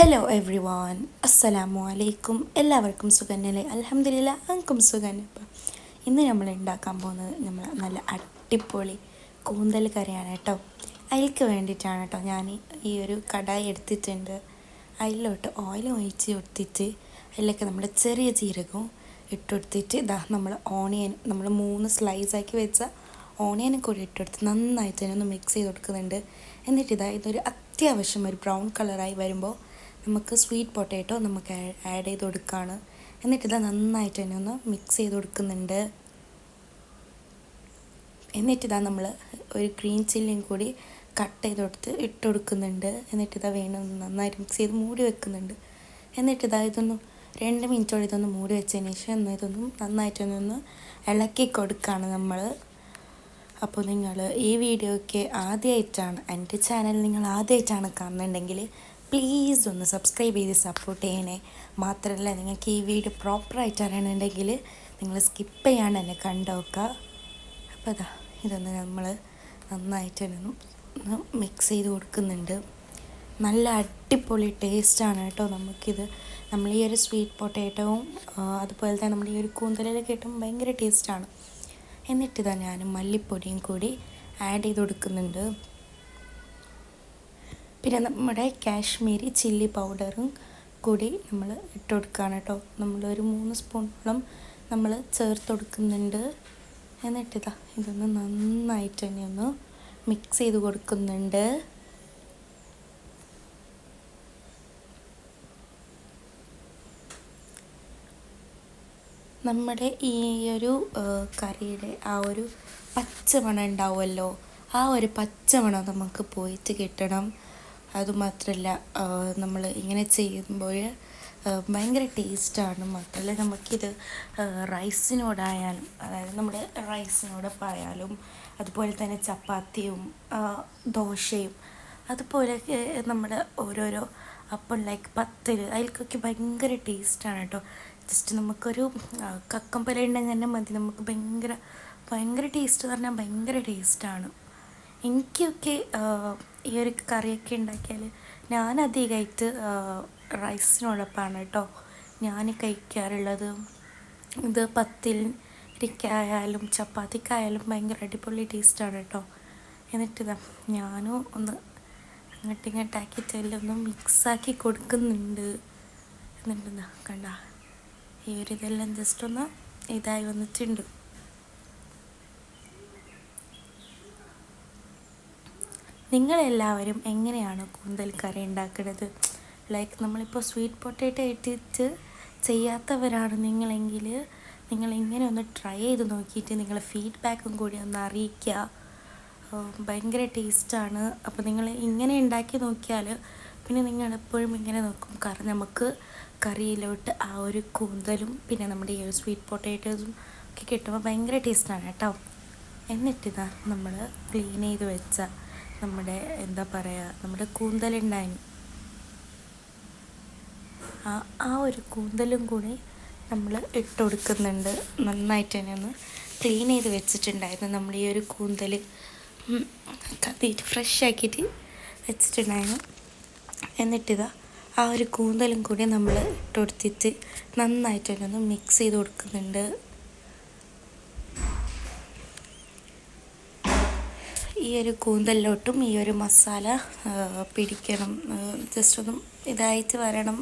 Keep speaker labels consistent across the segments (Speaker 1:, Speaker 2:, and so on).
Speaker 1: Hello every one അസ്സലാമു അലൈക്കും എല്ലാവർക്കും സുഖന്നല്ലേ? എനിക്കും സുഖം അപ്പം ഇന്ന് നമ്മൾ ഉണ്ടാക്കാൻ പോകുന്നത് നമ്മൾ നല്ല അടിപൊളി കൂന്തൽ കറിയാണ് കേട്ടോ. അതിലേക്ക് വേണ്ടിയിട്ടാണ് കേട്ടോ ഞാൻ ഈ ഒരു കടായി എടുത്തിട്ടുണ്ട്. അതിലോട്ട് ഓയിൽ ഒഴിച്ച് കൊടുത്തിട്ട് അതിലേക്ക് നമ്മൾ ചെറിയ ജീരകവും ഇട്ടുകൊടുത്തിട്ട് ഇതാ നമ്മൾ ഓണിയൻ നമ്മൾ മൂന്ന് സ്ലൈസാക്കി വെച്ച ഓണിയനെ കൂടി ഇട്ടെടുത്ത് നന്നായിട്ട് തന്നെ ഒന്ന് മിക്സ് ചെയ്ത് കൊടുക്കുന്നുണ്ട്. എന്നിട്ട് ഇതാ ഇതൊരു അത്യാവശ്യം ഒരു ബ്രൗൺ കളറായി വരുമ്പോൾ നമുക്ക് സ്വീറ്റ് പൊട്ടാറ്റോ നമുക്ക് ആഡ് ചെയ്ത് കൊടുക്കുകയാണ് എന്നിട്ടിത് നന്നായിട്ട് തന്നെ ഒന്ന് മിക്സ് ചെയ്ത് കൊടുക്കുന്നുണ്ട് എന്നിട്ടിതാ നമ്മൾ ഒരു ഗ്രീൻ ചില്ലിയും കൂടി കട്ട് ചെയ്ത് കൊടുത്ത് ഇട്ട് കൊടുക്കുന്നുണ്ട് എന്നിട്ടിതാ വേണം നന്നായിട്ട് മിക്സ് ചെയ്ത് മൂടി വെക്കുന്നുണ്ട്. എന്നിട്ടിതാ ഇതൊന്നും രണ്ട് മിനിറ്റോടെ ഇതൊന്ന് മൂടി വെച്ചതിന് ശേഷം എന്നാൽ ഇതൊന്നും നന്നായിട്ടൊന്നൊന്ന് ഇളക്കി കൊടുക്കുകയാണ് നമ്മൾ അപ്പോൾ നിങ്ങൾ ഈ വീഡിയോ വീഡിയോയ്ക്ക് ആദ്യമായിട്ടാണ് എന്റെ ചാനൽ നിങ്ങൾ ആദ്യമായിട്ടാണ് കാണുന്നുണ്ടെങ്കിൽ പ്ലീസ് ഒന്ന് സബ്സ്ക്രൈബ് ചെയ്ത് സപ്പോർട്ട് ചെയ്യണേ. മാത്രമല്ല നിങ്ങൾക്ക് ഈ വീഡിയോ പ്രോപ്പറായിട്ട് അറിയണമെന്നുണ്ടെങ്കിൽ നിങ്ങൾ സ്കിപ്പ് ചെയ്യാണ്ട് എന്നെ കണ്ടോക്കുക അപ്പോൾ അതാ ഇതൊന്ന് നമ്മൾ നന്നായിട്ട് ഒന്ന് മിക്സ് ചെയ്ത് കൊടുക്കുന്നുണ്ട്. നല്ല അടിപൊളി ടേസ്റ്റാണ് കേട്ടോ നമുക്കിത്. നമ്മൾ ഈ ഒരു സ്വീറ്റ് പൊട്ടേറ്റവും അതുപോലെ തന്നെ നമ്മൾ ഈ ഒരു കൂന്തലൊക്കെ ഇട്ടും ഭയങ്കര ടേസ്റ്റാണ്. എന്നിട്ടിതാ ഞാൻ മല്ലിപ്പൊടിയും കൂടി ആഡ് ചെയ്ത് കൊടുക്കുന്നുണ്ട്. പിന്നെ നമ്മുടെ കാശ്മീരി ചില്ലി പൗഡറും കൂടി നമ്മൾ ഇട്ട് കൊടുക്കുകയാണ് കേട്ടോ. നമ്മളൊരു മൂന്ന് സ്പൂണോളം നമ്മൾ ചേർത്ത് കൊടുക്കുന്നുണ്ട് എന്നിട്ടിതാ ഇതൊന്ന് നന്നായിട്ട് തന്നെ ഒന്ന് മിക്സ് ചെയ്ത് കൊടുക്കുന്നുണ്ട്. നമ്മുടെ ഈ ഒരു കറിയുടെ ആ ഒരു പച്ചമണം ഉണ്ടാവുമല്ലോ ആ ഒരു പച്ചമണം നമുക്ക് പോയിട്ട് കിട്ടണം. അതുമാത്രമല്ല നമ്മൾ ഇങ്ങനെ ചെയ്യുമ്പോൾ ഭയങ്കര ടേസ്റ്റാണ് മാത്രമല്ല നമുക്കിത് റൈസിനോടായാലും അതായത് നമ്മുടെ റൈസിനോടൊപ്പായാലും അതുപോലെ തന്നെ ചപ്പാത്തിയും ദോശയും അതുപോലെയൊക്കെ നമ്മുടെ ഓരോരോ അപ്പം ലൈക്ക് പത്തിൽ അതിൽക്കൊക്കെ ഭയങ്കര ടേസ്റ്റാണ് കേട്ടോ ജസ്റ്റ് നമുക്കൊരു കക്കമ്പല ഉണ്ടെങ്കിൽ തന്നെ മതി. നമുക്ക് ഭയങ്കര ഭയങ്കര ടേസ്റ്റ് എന്ന് പറഞ്ഞാൽ ഭയങ്കര ടേസ്റ്റാണ്. എനിക്കൊക്കെ ഈ ഒരു കറിയൊക്കെ ഉണ്ടാക്കിയാൽ ഞാൻ അധികമായിട്ട് റൈസിനോടൊപ്പമാണ് കേട്ടോ. ഞാൻ കഴിക്കാറുള്ളത് ഇത് പത്തിരിക്കായാലും ചപ്പാത്തിക്കായാലും ഭയങ്കര അടിപൊളി ടേസ്റ്റാണ് കേട്ടോ. എന്നിട്ടിതാ ഞാനും ഒന്ന് അങ്ങോട്ട് ഇങ്ങോട്ടാക്കി ചെല്ലൊന്ന് മിക്സാക്കി കൊടുക്കുന്നുണ്ട്. എന്നിട്ടെന്താ കണ്ട ഈ ഒരു ഇതെല്ലാം ജസ്റ്റ് ഒന്ന് ഇതായി വന്നിട്ടുണ്ട്. നിങ്ങളെല്ലാവരും എങ്ങനെയാണ് കൂന്തൽ കറി ഉണ്ടാക്കുന്നത്? ലൈക്ക് നമ്മളിപ്പോൾ സ്വീറ്റ് പൊട്ടേറ്റോ ഇട്ടിട്ട് ചെയ്യാത്തവരാണ് നിങ്ങളെങ്കിൽ നിങ്ങൾ ഇങ്ങനെ ഒന്ന് ട്രൈ ചെയ്ത് നോക്കിയിട്ട് നിങ്ങളെ ഫീഡ്ബാക്കും കൂടി ഒന്ന് അറിയിക്കുക. ഭയങ്കര ടേസ്റ്റാണ് അപ്പോൾ നിങ്ങൾ ഇങ്ങനെ ഉണ്ടാക്കി നോക്കിയാൽ പിന്നെ നിങ്ങൾ എപ്പോഴും ഇങ്ങനെ നോക്കും. കാരണം നമുക്ക് കറിയിലോട്ട് ആ ഒരു കൂന്തലും പിന്നെ നമ്മുടെ ഈ സ്വീറ്റ് പൊട്ടേറ്റോസും ഒക്കെ കിട്ടുമ്പോൾ ഭയങ്കര ടേസ്റ്റാണ് കേട്ടോ. എന്നിട്ടിതാ നമ്മൾ ക്ലീൻ ചെയ്ത് വെച്ച നമ്മുടെ എന്താ പറയുക നമ്മുടെ കൂന്തലുണ്ടായി ആ ആ ഒരു കൂന്തലും കൂടി നമ്മൾ ഇട്ട് കൊടുക്കുന്നുണ്ട്. നന്നായിട്ട് തന്നെ ഒന്ന് ക്ലീൻ ചെയ്ത് വെച്ചിട്ടുണ്ടായിരുന്നു. നമ്മൾ ഈ ഒരു കൂന്തൽ കത്തിയിട്ട് ഫ്രഷ് ആക്കിയിട്ട് വെച്ചിട്ടുണ്ടായിരുന്നു. എന്നിട്ടിതാ ആ ഒരു കൂന്തലും കൂടി നമ്മൾ ഇട്ട് കൊടുത്തിട്ട് നന്നായിട്ട് തന്നെ ഒന്ന് മിക്സ് ചെയ്ത് കൊടുക്കുന്നുണ്ട്. ഈ ഒരു കൂന്തലിലോട്ടും ഈ ഒരു മസാല പിടിക്കണം. ജസ്റ്റ് ഒന്നും ഇതായിട്ട് വരണം.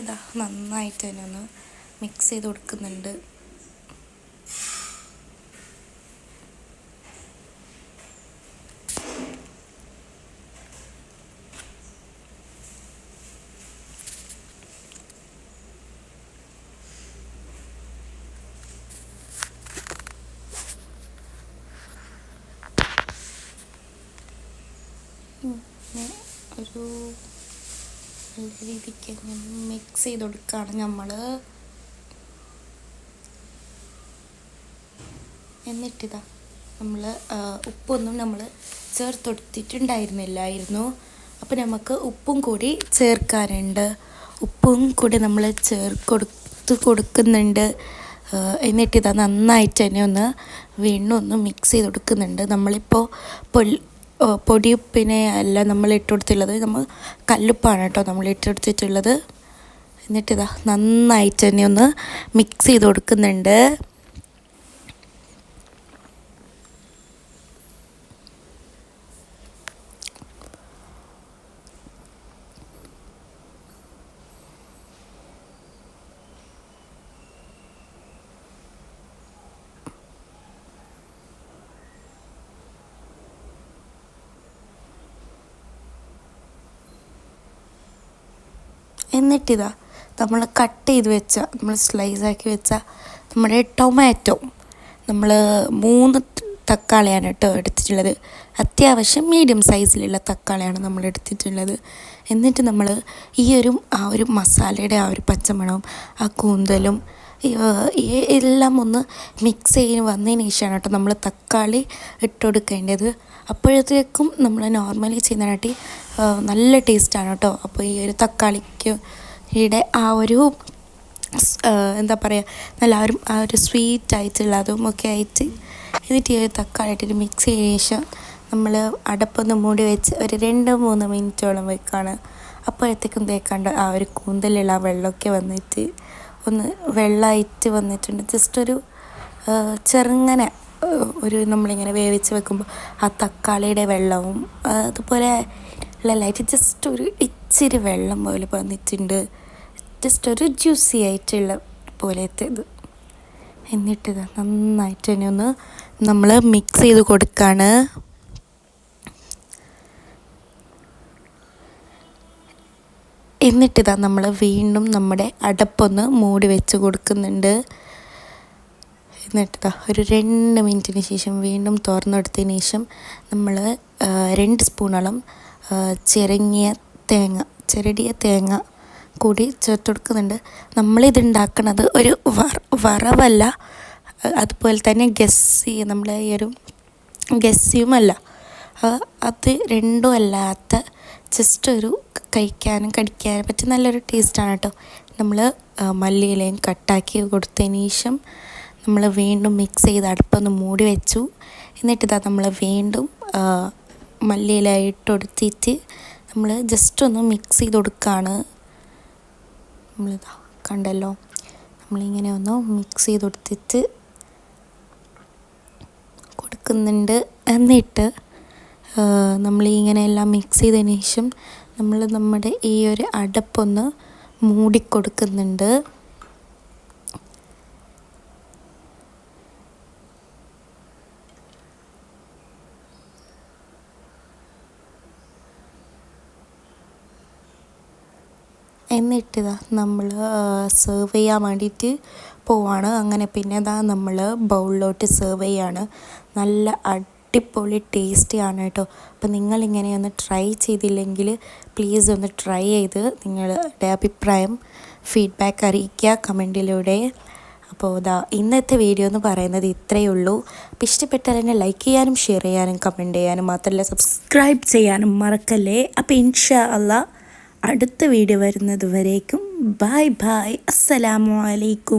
Speaker 1: ഇതാ നന്നായിട്ട് തന്നെ ഒന്ന് മിക്സ് ചെയ്ത് കൊടുക്കുന്നുണ്ട്. ഒരു നല്ല രീതിക്ക് മിക്സ് ചെയ്ത് കൊടുക്കുകയാണ് നമ്മൾ എന്നിട്ടിതാ നമ്മൾ ഉപ്പൊന്നും നമ്മൾ ചേർത്തൊടുത്തിട്ടുണ്ടായിരുന്നില്ലായിരുന്നു. അപ്പോൾ നമുക്ക് ഉപ്പും കൂടി ചേർക്കാനുണ്ട്. ഉപ്പും കൂടി നമ്മൾ ചേർക്കൊടുത്ത് കൊടുക്കുന്നുണ്ട്. എന്നിട്ടിതാ നന്നായിട്ട് തന്നെ ഒന്ന് വീണ്ടും ഒന്ന് മിക്സ് ചെയ്ത് കൊടുക്കുന്നുണ്ട് നമ്മളിപ്പോൾ പൊൽ പൊടിയുപ്പിനെ അല്ല നമ്മൾ ഇട്ട് കൊടുത്തുള്ളത് നമ്മൾ കല്ലുപ്പാണ് കേട്ടോ നമ്മൾ ഇട്ട് കൊടുത്തിട്ടുള്ളത് എന്നിട്ടിതാ നന്നായിട്ട് തന്നെ ഒന്ന് മിക്സ് ചെയ്ത് കൊടുക്കുന്നുണ്ട്. എന്നിട്ടിതാ നമ്മൾ കട്ട് ചെയ്ത് വെച്ച നമ്മൾ സ്ലൈസ് ആക്കി വെച്ച നമ്മുടെ ടൊമാറ്റോ നമ്മൾ മൂന്ന് തക്കാളിയാണ് കേട്ടോ എടുത്തിട്ടുള്ളത്. അത്യാവശ്യം മീഡിയം സൈസിലുള്ള തക്കാളിയാണ് നമ്മൾ എടുത്തിട്ടുള്ളത്. എന്നിട്ട് നമ്മൾ ഈ ഒരു ആ ഒരു മസാലയുടെ ആ ഒരു പച്ചമണവും ആ കൂന്തലും എല്ലാം ഒന്ന് മിക്സ് ചെയ്ത് വന്നതിന് ശേഷമാണ് കേട്ടോ നമ്മൾ തക്കാളി ഇട്ട് കൊടുക്കേണ്ടത് അപ്പോഴത്തേക്കും നമ്മൾ നോർമലി ചെയ്യുന്നതിനാട്ടി നല്ല ടേസ്റ്റാണ് കേട്ടോ. അപ്പോൾ ഈ ഒരു തക്കാളിക്ക് ഈടെ ആ ഒരു എന്താ പറയുക നല്ല ആ ഒരു സ്വീറ്റ് ആയിട്ടുള്ളതും ഒക്കെ ആയിട്ട് എന്നിട്ട് ഈ ഒരു തക്കാളി ഇട്ടിട്ട് മിക്സ് ചെയ്തതിന് ശേഷം നമ്മൾ അടപ്പൊന്ന് മൂടി വെച്ച് ഒരു രണ്ട് മൂന്ന് മിനിറ്റോളം വെക്കാണ്. അപ്പോഴത്തേക്കും തേക്കാണ്ട് ആ ഒരു കൂന്തലുള്ള ആ വെള്ളമൊക്കെ വന്നിട്ട് ഒന്ന് വെള്ളമായിട്ട് വന്നിട്ടുണ്ട്. ജസ്റ്റ് ഒരു ചെറുങ്ങനെ ഒരു നമ്മളിങ്ങനെ വേവിച്ച് വെക്കുമ്പോൾ ആ തക്കാളിയുടെ വെള്ളവും അതുപോലെ ലൈറ്റ് ജസ്റ്റ് ഒരു ഇച്ചിരി വെള്ളം പോലെ വന്നിട്ടുണ്ട് ജസ്റ്റ് ഒരു ജ്യൂസി ആയിട്ടുള്ള പോലെ ഇത്. എന്നിട്ട് നന്നായിട്ട് തന്നെ ഒന്ന് നമ്മൾ മിക്സ് ചെയ്ത് കൊടുക്കുകയാണ് എന്നിട്ടിതാ നമ്മൾ വീണ്ടും നമ്മുടെ അടപ്പൊന്ന് മൂടി വെച്ച് കൊടുക്കുന്നുണ്ട്. എന്നിട്ടിതാ ഒരു രണ്ട് മിനിറ്റിന് ശേഷം വീണ്ടും തുറന്നെടുത്തതിന് ശേഷം നമ്മൾ രണ്ട് സ്പൂണോളം ചിരങ്ങിയ തേങ്ങ ചിരടിയ തേങ്ങ കൂടി ചേർത്ത് കൊടുക്കുന്നുണ്ട് നമ്മളിത് ഉണ്ടാക്കുന്നത് ഒരു വറവല്ല അതുപോലെ തന്നെ ഗസ്സി നമ്മളെ ഈ ഒരു ഗസ്സിയുമല്ല. അത് രണ്ടും അല്ലാത്ത ജസ്റ്റ് ഒരു കഴിക്കാനും കടിക്കാനും പറ്റിയ നല്ലൊരു ടേസ്റ്റാണ് കേട്ടോ നമ്മൾ മല്ലിയിലയും കട്ടാക്കി കൊടുത്തതിന് ശേഷം നമ്മൾ വീണ്ടും മിക്സ് ചെയ്ത് അടുപ്പൊന്ന് മൂടി വെച്ചു. എന്നിട്ട് എന്നിട്ടിതാ നമ്മൾ വീണ്ടും മല്ലിയില ഇട്ട് നമ്മൾ ജസ്റ്റ് ഒന്ന് മിക്സ് ചെയ്ത് കൊടുക്കുകയാണ് നമ്മൾ കണ്ടല്ലോ. നമ്മളിങ്ങനെ ഒന്ന് മിക്സ് ചെയ്ത് കൊടുത്തിട്ട് കൊടുക്കുന്നുണ്ട്. എന്നിട്ട് നമ്മളിങ്ങനെ എല്ലാം മിക്സ് ചെയ്തതിന് ശേഷം നമ്മൾ നമ്മുടെ ഈ ഒരു അടപ്പൊന്ന് മൂടിക്കൊടുക്കുന്നുണ്ട്. എന്നിട്ടിതാ നമ്മൾ സെർവ് ചെയ്യാൻ വേണ്ടിയിട്ട് പോവാണ്. അങ്ങനെ പിന്നെ ഇതാ നമ്മൾ ബൗളിലോട്ട് സെർവ് ചെയ്യാണ്. നല്ല അടിപൊളി ടേസ്റ്റിയാണ് കേട്ടോ. അപ്പോൾ നിങ്ങളിങ്ങനെ ഒന്ന് ട്രൈ ചെയ്തില്ലെങ്കിൽ പ്ലീസ് ഒന്ന് ട്രൈ ചെയ്ത് നിങ്ങളുടെ അഭിപ്രായം ഫീഡ്ബാക്ക് അറിയിക്കുക കമന്റിലൂടെ. അപ്പോൾ ഇതാ ഇന്നത്തെ വീഡിയോ എന്ന് പറയുന്നത് ഇത്രയേ ഉള്ളൂ. അപ്പോൾ ഇഷ്ടപ്പെട്ടാൽ എന്നെ ലൈക്ക് ചെയ്യാനും ഷെയർ ചെയ്യാനും കമന്റ് ചെയ്യാനും മാത്രമല്ല സബ്സ്ക്രൈബ് ചെയ്യാനും മറക്കല്ലേ. അപ്പോൾ ഇൻഷാ അല്ല അടുത്ത വീഡിയോ വരുന്നത് വരേക്കും. ബായ് ബായ് അസ്സലാമു അലൈക്കും.